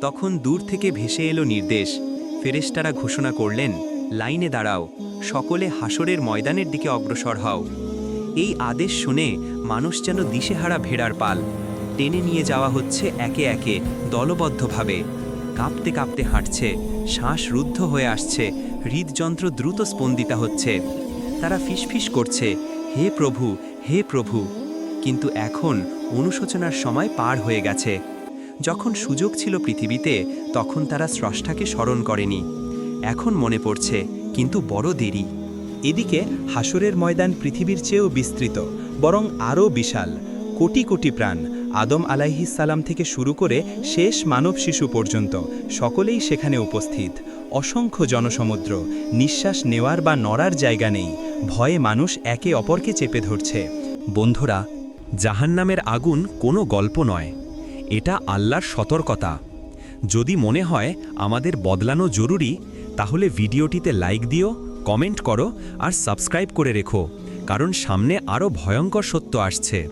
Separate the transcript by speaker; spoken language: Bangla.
Speaker 1: তখন দূর থেকে ভেসে এলো নির্দেশ। ফেরেশতারা ঘোষণা করলেন, লাইনে দাঁড়াও, সকলে হাসরের ময়দানের দিকে অগ্রসর হও। এই আদেশ শুনে মানুষ যেন দিশেহারা ভেড়ার পাল। টেনে নিয়ে যাওয়া হচ্ছে একে একে, দলবদ্ধভাবে। কাঁপতে কাঁপতে হাঁটছে, শ্বাস রুদ্ধ হয়ে আসছে, হৃদযন্ত্র দ্রুত স্পন্দিতা হচ্ছে। তারা ফিসফিস করছে, হে প্রভু হে প্রভু। কিন্তু এখন অনুশোচনার সময় পার হয়ে গেছে। যখন সুযোগ ছিল পৃথিবীতে, তখন তারা স্রষ্টাকে স্মরণ করেনি। এখন মনে পড়ছে, কিন্তু বড় দেরি।
Speaker 2: এদিকে হাসরের ময়দান পৃথিবীর চেয়েও বিস্তৃত, বরং আরও বিশাল। কোটি কোটি প্রাণ আদম আলাইহিসালাম থেকে শুরু করে শেষ মানব শিশু পর্যন্ত সকলেই সেখানে উপস্থিত। অসংখ্য জনসমুদ্র, নিঃশ্বাস নেওয়ার বা নড়ার জায়গা নেই, ভয়ে মানুষ একে অপরকে চেপে ধরছে।
Speaker 1: বন্ধুরা, জাহান্নামের আগুন কোনো গল্প নয়। এটা আল্লাহর সতর্কতা। যদি মনে হয় আমাদের বদলানো জরুরি, তাহলে ভিডিওটিতে লাইক দিও, কমেন্ট করো আর সাবস্ক্রাইব করে রেখো, কারণ সামনে আরও ভয়ঙ্কর সত্য আসছে।